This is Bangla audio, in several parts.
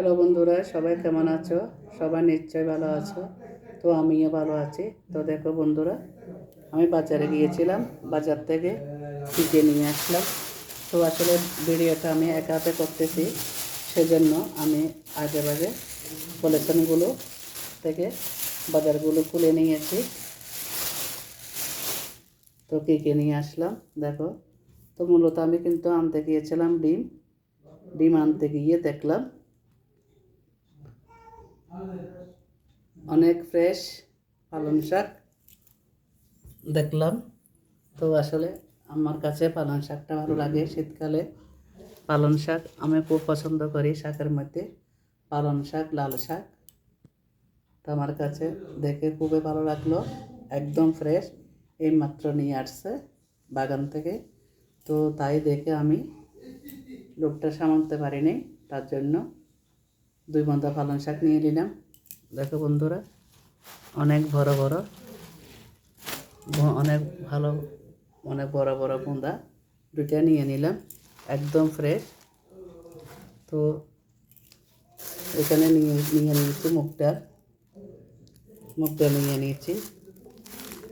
হ্যালো বন্ধুরা, সবাই কেমন আছো? সবাই নিশ্চয় ভালো আছো। তো আমিও ভালো আছি। তো দেখো বন্ধুরা, আমি বাজারে গিয়েছিলাম। বাজার থেকে কিনে নিয়ে আসলাম। তো আসলে ভিডিওটা আমি একা হাতে করতেছি, সেজন্য আমি আগে বাগে পলিথিনগুলো থেকে বাজারগুলো খুলে নিয়েছি। তো কী নিয়ে আসলাম, দেখো। তো মূলত আমি কিন্তু আনতে গিয়েছিলাম ডিম। ডিম আনতে গিয়ে দেখলাম অনেক ফ্রেশ পালং শাক। দেখলাম। তো আসলে আমার কাছে পালং শাকটা ভালো লাগে। শীতকালে পালং শাক আমি খুব পছন্দ করি শাকের মধ্যে। পালং শাক, লাল শাক। তো আমার কাছে দেখে খুবই ভালো লাগল। একদম ফ্রেশ এইমাত্র নিয়ে আসছে বাগান থেকে। তো তাই দেখে আমি লোকটা সামালতে পারিনি, তার জন্য দুই বন্ধা পালং শাক নিয়ে নিলাম। দেখো বন্ধুরা, অনেক বড় বড় অনেক ভালো, অনেক বড় বড় বুন্দা দুইটা নিয়ে নিলাম, একদম ফ্রেশ তো এখানে নিয়ে নিয়ে নিয়েছি মুগটা মুগটা নিয়ে নিয়েছি।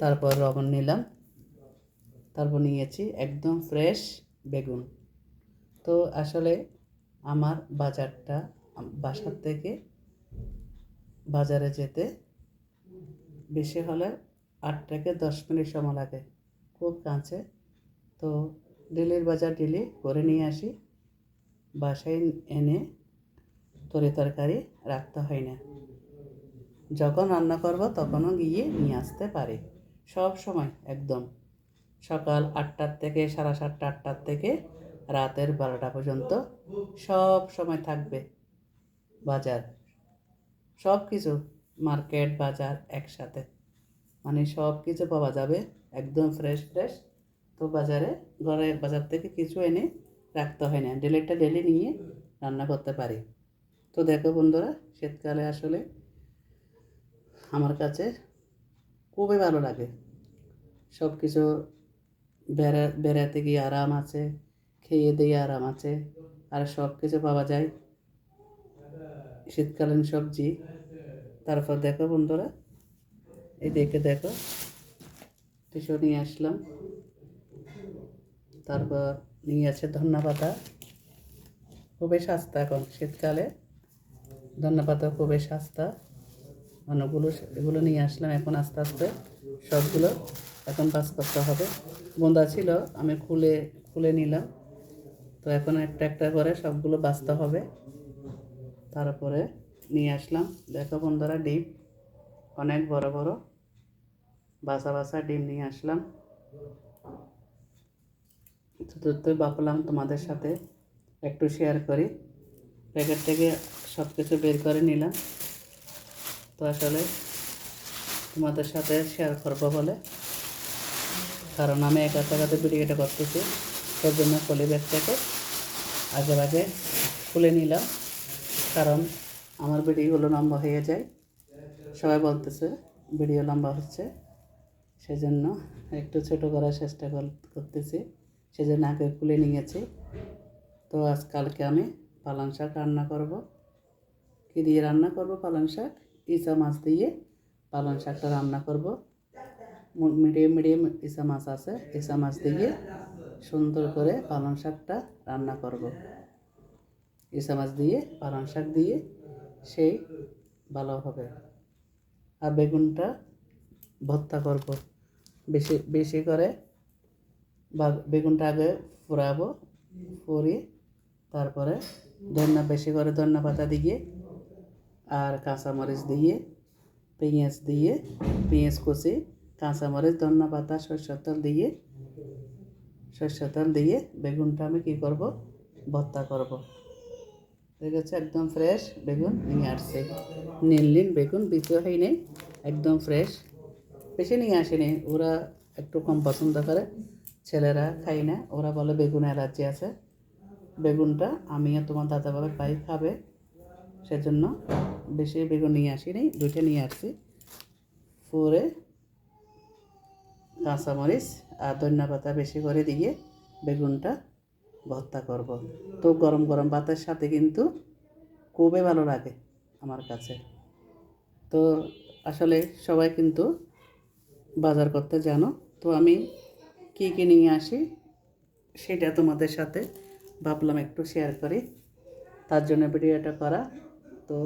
তারপর লবণ নিলাম। তারপর নিয়েছি একদম ফ্রেশ বেগুন। তো আসলে আমার বাজারটা বাসার থেকে বাজারে যেতে বেশি হলে আট থেকে দশ মিনিট সময় লাগে। খুব কাছে। তো ডেলির বাজার ডেলি করে নিয়ে আসি। বাসায় এনে তরি তরকারি রাখতে হয় না। যখন রান্না করব তখনও গিয়ে নিয়ে আসতে পারি। সব সময়, একদম। সকাল আটটার থেকে সাড়ে সাতটা, আটটার থেকে রাতের বারোটা পর্যন্ত সব সময় থাকবে। বাজার সব কিছু মার্কেট, বাজার একসাথে। মানে সব কিছু পাওয়া যাবে, একদম ফ্রেশ ফ্রেশ তো বাজারে, ঘরে, বাজার থেকে কিছু এনে রাখতে হয় না। ডেলিটা ডেলি নিয়ে রান্না করতে পারি। তো দেখো বন্ধুরা, শীতকালে আসলে আমার কাছে খুবই ভালো লাগে। সব কিছু বেড়া, বেড়াতে গিয়ে আরাম আছে, খেয়ে দিয়ে আরাম আছে, আর সব কিছু পাওয়া যায় শীতকালীন সবজি। তারপর দেখো বন্ধুরা এই দেখে দেখো টিসু নিয়ে আসলাম। তারপর নিয়ে আছে ধন্যা পাতা। খুবই সস্তা এখন শীতকালে। ধন্যা পাতা খুবই সস্তা। অনেকগুলো এগুলো নিয়ে আসলাম এখন আস্তে আস্তে। সবগুলো এখন পাস করতে হবে। বোঁদা ছিল, আমি খুলে খুলে নিলাম। তো এখন একটা একটা করে সবগুলো বাঁচতে হবে। তারপরে নিয়ে আসলাম। দেখো বন্ধুরা, ডিম। অনেক বড় বড়, বাসা বাসা ডিম নিয়ে আসলাম। চতুর্থই ভাবলাম তোমাদের সাথে একটু শেয়ার করি। প্যাকেট থেকে সব কিছু বের করে নিলাম। তো আসলে তোমাদের সাথে শেয়ার করব বলে। কারণ আমি একা টাকাতে ভিডিওটা করতেছি। সেই জন্য পলি ব্যাগটাকে আগে আগে খুলে নিলাম। কারণ আমার ভিডিওগুলো লম্বা হয়ে যায়। সবাই বলতেছে ভিডিও লম্বা হচ্ছে। সেজন্য একটু ছোটো করার চেষ্টা কর- করতেছি। সেজন্য আগে খুলে নিয়েছি। তো আজ কালকে আমি পালং শাক রান্না করব। কী দিয়ে রান্না করব পালং শাক? ইসা মাছ দিয়ে পালং শাকটা রান্না করব। মিডিয়াম মিডিয়াম ইসা মাছ আছে। ইসা মাছ দিয়ে সুন্দর করে পালং শাকটা রান্না করব। ইসা মাছ দিয়ে, পালং শাক দিয়ে সেই ভালো হবে। আর বেগুনটা ভর্তা করব। বেশি বেশি করে বা বেগুনটা আগে ফুরাবো ফুরিয়ে তারপরে ধন্যা, বেশি করে ধন্যা পাতা দিয়ে আর কাঁচামরিচ দিয়ে, পেঁয়াজ দিয়ে, পেঁয়াজ কষি কাঁচামরিচ, ধন্যা পাতা সরষের তেল দিয়ে সরষের তেল দিয়ে বেগুনটা আমি কী করব? ভর্তা করব। দেখেছে একদম ফ্রেশ বেগুন, নিয়ে আসছে। নীল বেগুন বিক্রি হয়নি একদম ফ্রেশ বেশি নিয়ে আসেনি, ওরা একটু কম পছন্দ করে, ছেলেরা খাই না, ওরা বলে বেগুন অ্যালার্জি আছে। বেগুনটা আমি আর তোমার দাদা বাবা পাই খাবে, সেজন্য বেশি বেগুন নিয়ে আসিনি, দুইটা নিয়ে আসছি। পরে কাঁচামরিচ আর ধনিয়া পাতা বেশি করে দিয়ে বেগুনটা ভর্তা করব। তো গরম গরম ভাতের সাথে কিন্তু খুবই ভালো লাগে আমার কাছে। তো আসলে সবাই কিন্তু বাজার করতে জানো। তো আমি কী কী নিয়ে আসি সেটা তোমাদের সাথে ভাবলাম একটু শেয়ার করি। তার জন্য ভিডিওটা করা। তো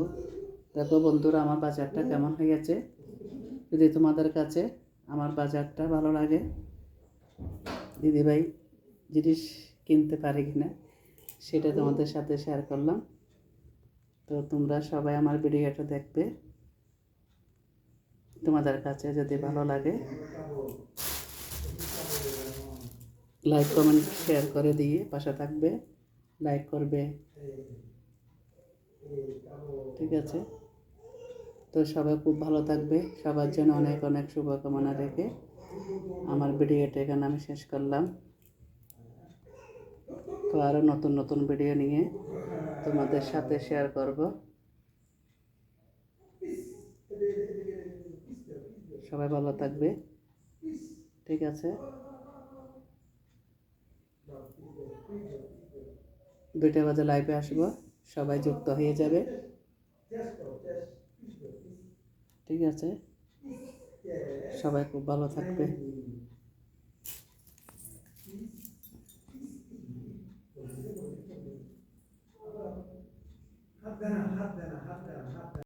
দেখো বন্ধুরা, আমার বাজারটা কেমন হয়ে গেছে যদি তোমাদের কাছে আমার বাজারটা ভালো লাগে, দিদিভাই জিনিস কিনতে পারি কি না সেটা তোমাদের সাথে শেয়ার করলাম। তো তোমরা সবাই আমার ভিডিওটা দেখবে। তোমাদের কাছে যদি ভালো লাগে লাইক কমেন্ট শেয়ার করে দিয়ে পাশে থাকবে লাইক করবে। ঠিক আছে? তো সবাই খুব ভালো থাকবে। সবার জন্য অনেক অনেক শুভকামনা রেখে আমার ভিডিওটা এখানে আমি শেষ করলাম। আরও নতুন নতুন ভিডিও নিয়ে তোমাদের সাথে শেয়ার করব। সবাই ভালো থাকবে। ঠিক আছে? দুইটা বাজে লাইভে আসব। সবাই যুক্ত হয়ে যাবে। ঠিক আছে? সবাই খুব ভালো থাকবে।